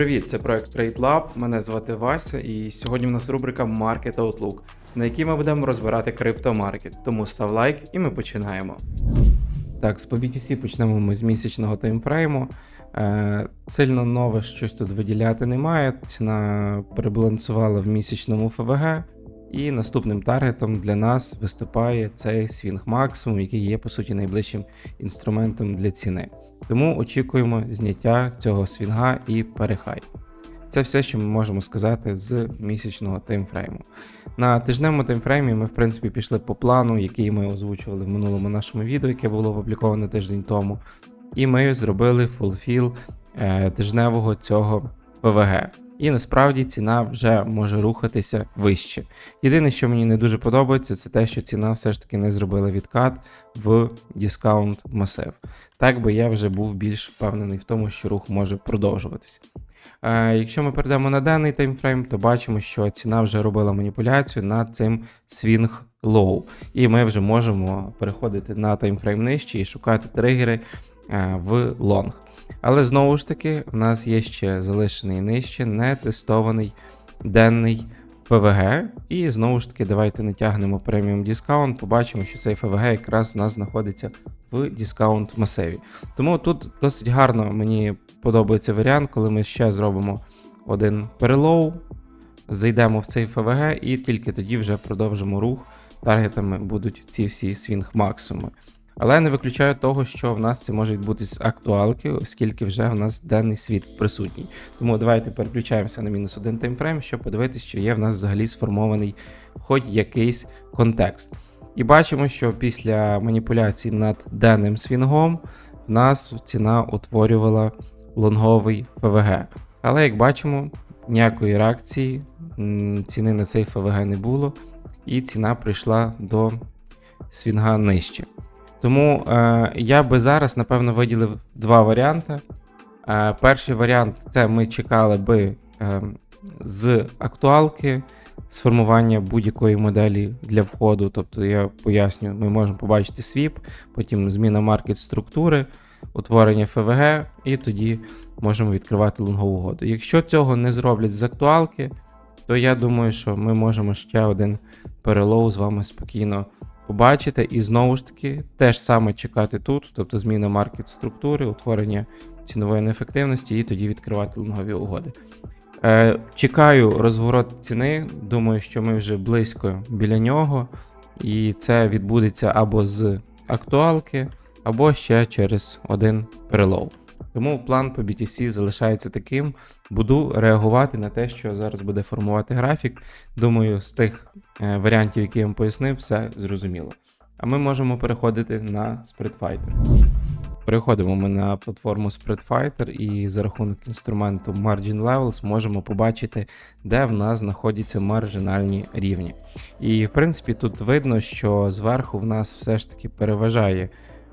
Привіт, це проект Trade Lab. Мене звати Вася, і сьогодні в нас рубрика Market Outlook, на якій ми будемо розбирати криптомаркет. Тому став лайк і ми починаємо. Так, з BTC почнемо ми з місячного таймфрейму. Е, сильно нове щось тут виділяти немає. Ціна перебалансувала в місячному ФВГ, і наступним таргетом для нас виступає цей свінг максимум, який є по суті найближчим інструментом для ціни. Тому очікуємо зняття цього свінга і перехай. Це все, що ми можемо сказати з місячного таймфрейму. На тижневому таймфреймі ми, в принципі, пішли по плану, який ми озвучували в минулому нашому відео, яке було опубліковане тиждень тому. І ми зробили фулфіл е, тижневого цього ПВГ. І насправді ціна вже може рухатися вище. Єдине, що мені не дуже подобається, це те, що ціна все ж таки не зробила відкат в дискаунт масив. Так би я вже був більш впевнений в тому, що рух може продовжуватися. Е, якщо ми перейдемо на денний таймфрейм, то бачимо, що ціна вже робила маніпуляцію над цим свінг лоу. І ми вже можемо переходити на таймфрейм нижче і шукати тригери е, в лонг. Але знову ж таки, в нас є ще залишений нижче нетестований денний ФВГ. І знову ж таки, давайте натягнемо преміум дискаунт, побачимо, що цей ФВГ якраз в нас знаходиться в дискаунт масиві. Тому тут досить гарно мені подобається варіант, коли ми ще зробимо один перелоу, зайдемо в цей ФВГ і тільки тоді вже продовжимо рух. Таргетами будуть ці всі свінг максимуми. Але не виключаю того, що в нас це може відбутися з актуалки, оскільки вже в нас денний світ присутній. Тому давайте переключаємося на мінус один таймфрейм, щоб подивитися, чи є в нас взагалі сформований хоч якийсь контекст. І бачимо, що після маніпуляцій над денним свінгом в нас ціна утворювала лонговий ФВГ. Але як бачимо, ніякої реакції ціни на цей ФВГ не було, і ціна прийшла до свінга нижче. Тому е, я би зараз, напевно, виділив два варіанти. Е, перший варіант це ми чекали би е, з актуалки сформування будь-якої моделі для входу. Тобто, я поясню, ми можемо побачити свіп, потім зміна маркет структури, утворення ФВГ, і тоді можемо відкривати лонгову угоду. Якщо цього не зроблять з актуалки, то я думаю, що ми можемо ще один перелоу з вами спокійно побачити. І знову ж таки, теж саме чекати тут, тобто зміна маркет структури, утворення цінової неефективності, і тоді відкривати лонгові угоди. Е, Чекаю розворот ціни. Думаю, що ми вже близько біля нього, і це відбудеться або з актуалки, або ще через один перелов. Тому план по BTC залишається таким. Буду реагувати на те, що зараз буде формувати графік. Думаю, з тих е, варіантів, які я вам пояснив, все зрозуміло. А ми можемо переходити на SpreadFighter. Переходимо ми на платформу SpreadFighter і за рахунок інструменту Margin Levels можемо побачити, де в нас знаходяться маржинальні рівні. І в принципі тут видно, що зверху в нас все ж таки переважає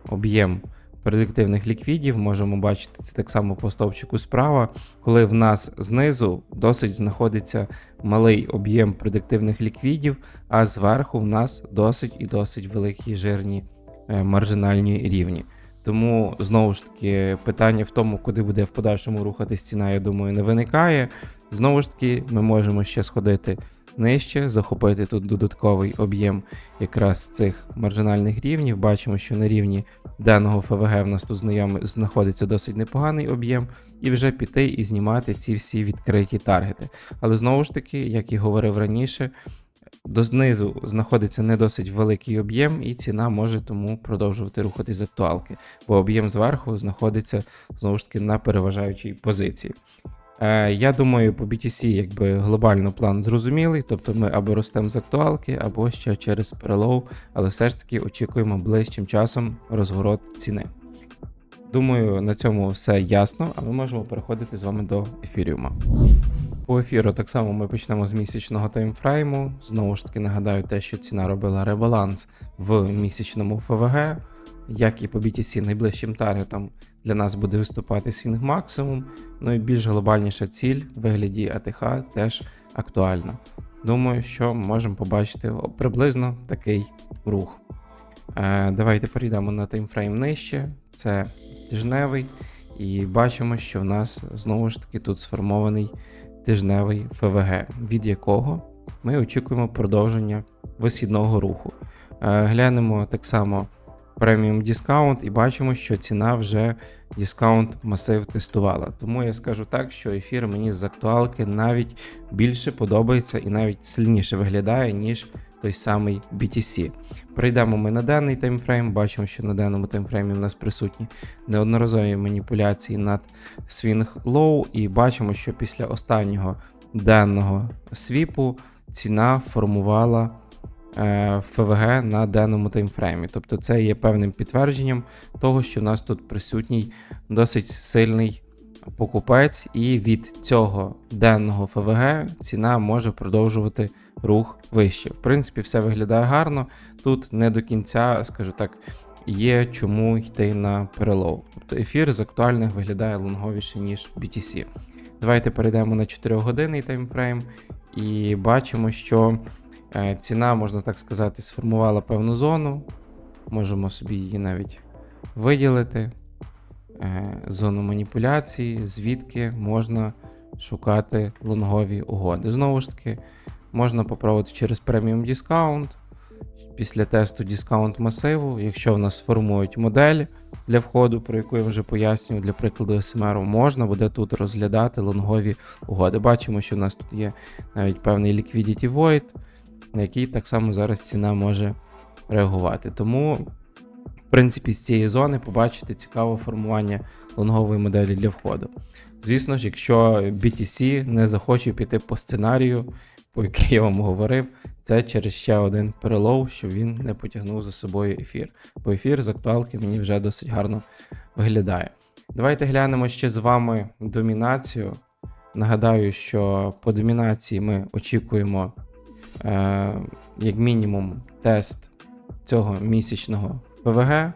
об'єм предиктивних ліквідів. Можемо бачити це так само по стовпчику справа, коли в нас знизу досить знаходиться малий об'єм предиктивних ліквідів, а зверху в нас досить і досить великі жирні е, маржинальні рівні. Тому знову ж таки питання в тому, куди буде в подальшому рухатись ціна, я думаю, не виникає. Знову ж таки, ми можемо ще сходити нижче, захопити тут додатковий об'єм якраз цих маржинальних рівнів. Бачимо, що на рівні даного ФВГ в нас тут знаходиться досить непоганий об'єм, і вже піти і знімати ці всі відкриті таргети. Але знову ж таки, як і говорив раніше, Дознизу знаходиться не досить великий об'єм, і ціна може тому продовжувати рухатись з актуалки, бо об'єм зверху знаходиться знову ж таки на переважаючій позиції. Е, Я думаю, по BTC якби глобально план зрозумілий, тобто ми або ростемо з актуалки, або ще через перелоу, але все ж таки очікуємо ближчим часом розворот ціни. Думаю, на цьому все ясно, а ми можемо переходити з вами до ефіріума. По ефіру так само ми почнемо з місячного таймфрейму. Знову ж таки нагадаю те, що ціна робила ребаланс в місячному ФВГ, як і по BTC найближчим таргетом для нас буде виступати свінг максимум. Ну і більш глобальніша ціль в вигляді АТХ теж актуальна. Думаю, що можемо побачити приблизно такий рух. Е, Давайте перейдемо на таймфрейм нижче. Це тижневий. І бачимо, що в нас знову ж таки тут сформований тижневий ФВГ, від якого ми очікуємо продовження висхідного руху. Е, Глянемо так само преміум дискаунт і бачимо, що ціна вже дискаунт масив тестувала. Тому я скажу так, що ефір мені з актуалки навіть більше подобається і навіть сильніше виглядає, ніж той самий BTC. Прийдемо ми на денний таймфрейм, бачимо, що на денному таймфреймі в нас присутні неодноразові маніпуляції над swing low, і бачимо, що після останнього денного свіпу ціна формувала ФВГ на денному таймфреймі. Тобто це є певним підтвердженням того, що в нас тут присутній досить сильний покупець, і від цього денного ФВГ ціна може продовжувати рух вище. В принципі, все виглядає гарно. Тут не до кінця, скажу так, є чому йти на перелов. Тобто ефір з актуальних виглядає лонговіше, ніж BTC. Давайте перейдемо на 4-годинний таймфрейм і бачимо, що е, ціна, можна так сказати, сформувала певну зону. Можемо собі її навіть виділити. Е, Зону маніпуляції, звідки можна шукати лонгові угоди. Знову ж таки, можна попробувати через преміум дискаунт. Після тесту дискаунт масиву, якщо в нас формують модель для входу, про яку я вже пояснюю, для прикладу СМР, можна буде тут розглядати лонгові угоди. Бачимо, що в нас тут є навіть певний liquidity void, на який так само зараз ціна може реагувати. Тому, в принципі, з цієї зони побачити цікаве формування лонгової моделі для входу. Звісно ж, якщо BTC не захоче піти по сценарію, по який я вам говорив, це через ще один перелов, щоб він не потягнув за собою ефір. Бо ефір з актуалки мені вже досить гарно виглядає. Давайте глянемо ще з вами домінацію. Нагадаю, що по домінації ми очікуємо, е, як мінімум, тест цього місячного ПВГ.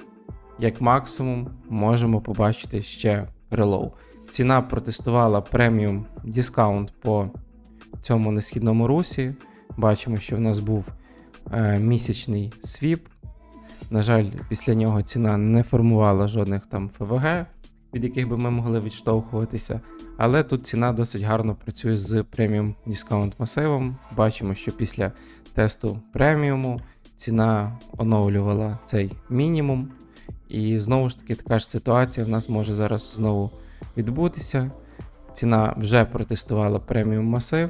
Як максимум, можемо побачити ще перелов. Ціна протестувала преміум дискаунт по цьому несхідному русі. Бачимо, що в нас був е, місячний свіп. На жаль, після нього ціна не формувала жодних там ФВГ, від яких би ми могли відштовхуватися. Але тут ціна досить гарно працює з преміум дискаунт масивом. Бачимо, що після тесту преміуму ціна оновлювала цей мінімум. І знову ж таки, така ж ситуація в нас може зараз знову відбутися. Ціна вже протестувала преміум масив,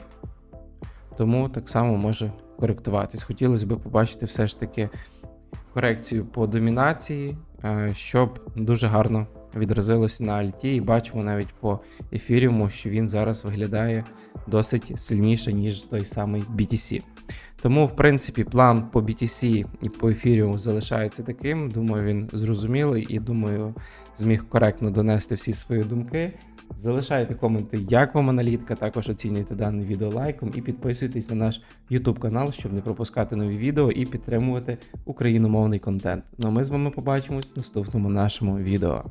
тому так само може коректуватись. Хотілося б побачити все ж таки корекцію по домінації, е, щоб дуже гарно відразилось на альті. І бачимо навіть по ефіріуму, що він зараз виглядає досить сильніше, ніж той самий BTC. Тому, в принципі, план по BTC і по ефіріуму залишається таким. Думаю, він зрозумілий і думаю, зміг коректно донести всі свої думки. Залишайте коменти, як вам аналітика, також оцінюйте дане відео лайком і підписуйтесь на наш YouTube канал, щоб не пропускати нові відео і підтримувати україномовний контент. Ну а ми з вами побачимось в наступному нашому відео.